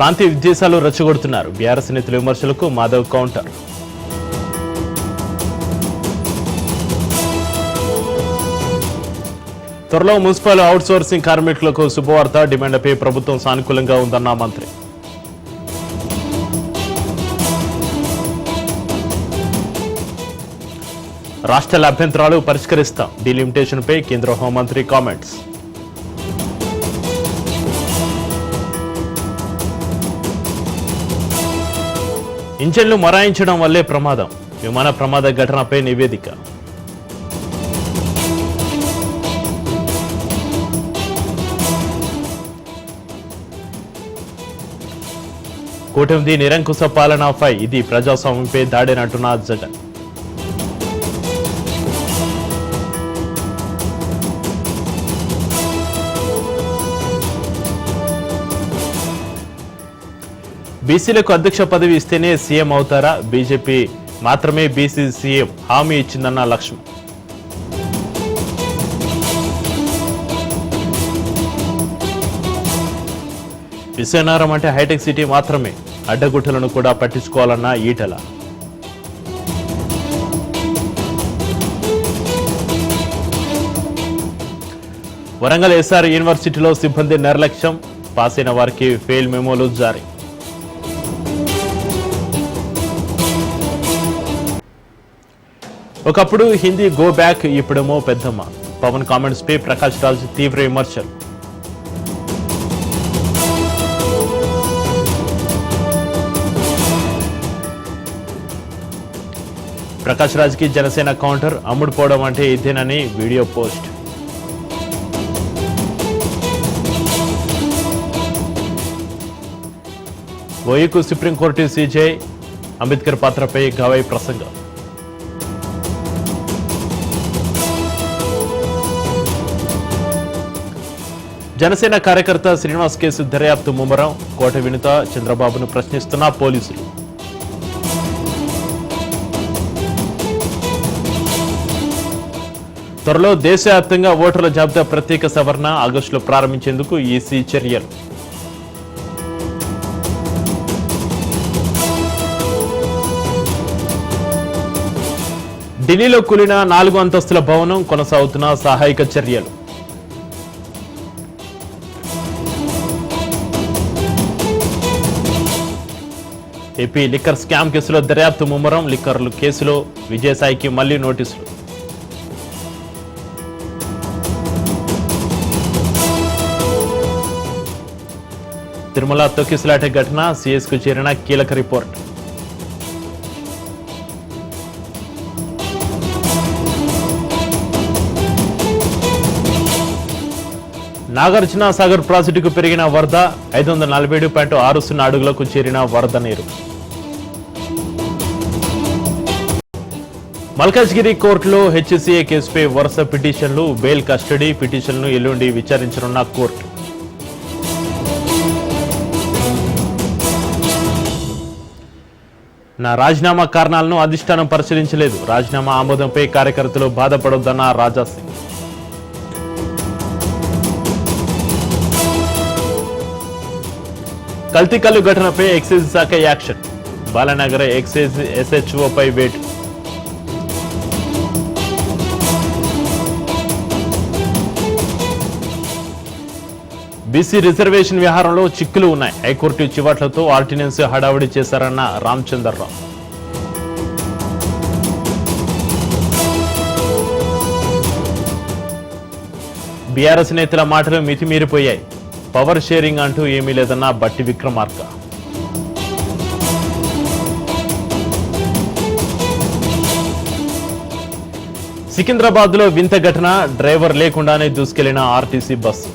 ప్రాంతీయ విద్వేషాలు రెచ్చగొడుతున్నారు. బీఆర్ఎస్ నేతల విమర్శలకు మాధవ్ కౌంటర్. త్వరలో మున్సిపల్ అవుట్సోర్సింగ్ కార్మికులకు శుభవార్త. డిమాండ్లపై ప్రభుత్వం సానుకూలంగా ఉందన్న మంత్రి. రాష్ట్రాల అభ్యంతరాలు పరిష్కరిస్తాం. డీలిమిటేషన్పై కేంద్ర హోంమంత్రి కామెంట్స్. ఇంజన్లు మరాయించడం వల్లే ప్రమాదం. విమాన ప్రమాద ఘటనపై నివేదిక. కూటమిది నిరంకుశ పాలనపై ఇది ప్రజాస్వామ్యంపై దాడినంటున్న జగన్. బీసీలకు అధ్యక్ష పదవి ఇస్తేనే సీఎం అవుతారా? బీజేపీ మాత్రమే బీసీ సీఎం హామీ ఇచ్చిందన్న లక్ష్మణ్ విశ్వనగరం అంటే హైటెక్ సిటీ మాత్రమే. అడ్డగుట్టలను కూడా పట్టించుకోవాలన్న ఈటల. వరంగల్ ఎస్ఆర్ యూనివర్సిటీలో సిబ్బంది నిర్లక్ష్యం. పాస్ అయిన వారికి ఫెయిల్ మెమోలు జారీ. ఒకప్పుడు హిందీ గో బ్యాక్ ఇప్పుడేమో పెద్దమ్మ. పవన్ కామెంట్స్ పై ప్రకాష్ రాజ్ తీవ్ర విమర్శలు. ప్రకాష్ రాజ్కి జనసేన కౌంటర్ అమ్ముడుపోవడం అంటే ఇదేనని వీడియో పోస్ట్. ఓయూకు సుప్రీంకోర్టు సీజే అంబేద్కర్ పాత్రపై గవై ప్రసంగం. జనసేన కార్యకర్త శ్రీనివాస్ కేసు దర్యాప్తు ముమ్మరం. కోట వినుత చంద్రబాబును ప్రశ్నిస్తున్న పోలీసులు. త్వరలో దేశవ్యాప్తంగా ఓటర్ల జాబితా ప్రత్యేక సవరణ ఆగస్టులో ప్రారంభించేందుకు ఈసీ చర్యలు. ఢిల్లీలో కూలిన నాలుగు అంతస్తుల భవనం కొనసాగుతున్న సహాయక చర్యలు. ఏపీ లిక్కర్ స్కామ్ కేసులో దర్యాప్తు ముమ్మరం లిక్కర్లు కేసులో విజయసాయికి మళ్ళీ నోటీసులు. తిరుమల తొక్కిసలాట ఘటన సిఎస్కు చేరిన కీలక రిపోర్ట్. నాగార్జున సాగర్ ప్రాజెక్టుకు పెరిగిన వరద ఐదు వందల నలభై ఏడు పాయింట్ ఆరు సున్నా అడుగులకు చేరిన వరద నీరు. మల్కాజ్గిరి కోర్టులో హెచ్సిఏ కేసుపై వరుస పిటిషన్లు బెయిల్ కస్టడీ పిటిషన్ను ఎల్లుండి విచారించనున్న కోర్టు. నా రాజీనామా కారణాలను అధిష్టానం పరిశీలించలేదు. రాజీనామా ఆమోదంపై కార్యకర్తలు బాధపడొద్దన్న రాజాసింగ్. కల్తీకల్లు కల్తీ కల్లు ఘటనపై ఎక్సైజ్ శాఖ యాక్షన్. బాలనగర్ ఎక్సైజ్ ఎస్హెచ్ఓపై వేటు. బీసీ రిజర్వేషన్ వ్యవహారంలో చిక్కులు ఉన్నాయి. హైకోర్టు చివాట్లతో ఆర్డినెన్స్ హడావుడి చేశారన్న రామచంద్రరావు. బీఆర్ఎస్ నేతల మాటలు మితిమీరిపోయాయి. పవర్ షేరింగ్ అంటూ ఏమీ లేదన్న బట్టి విక్రమార్క. సికింద్రాబాద్లో వింత ఘటన డ్రైవర్ లేకుండానే దూసుకెళ్ళిన ఆర్టీసీ బస్సు.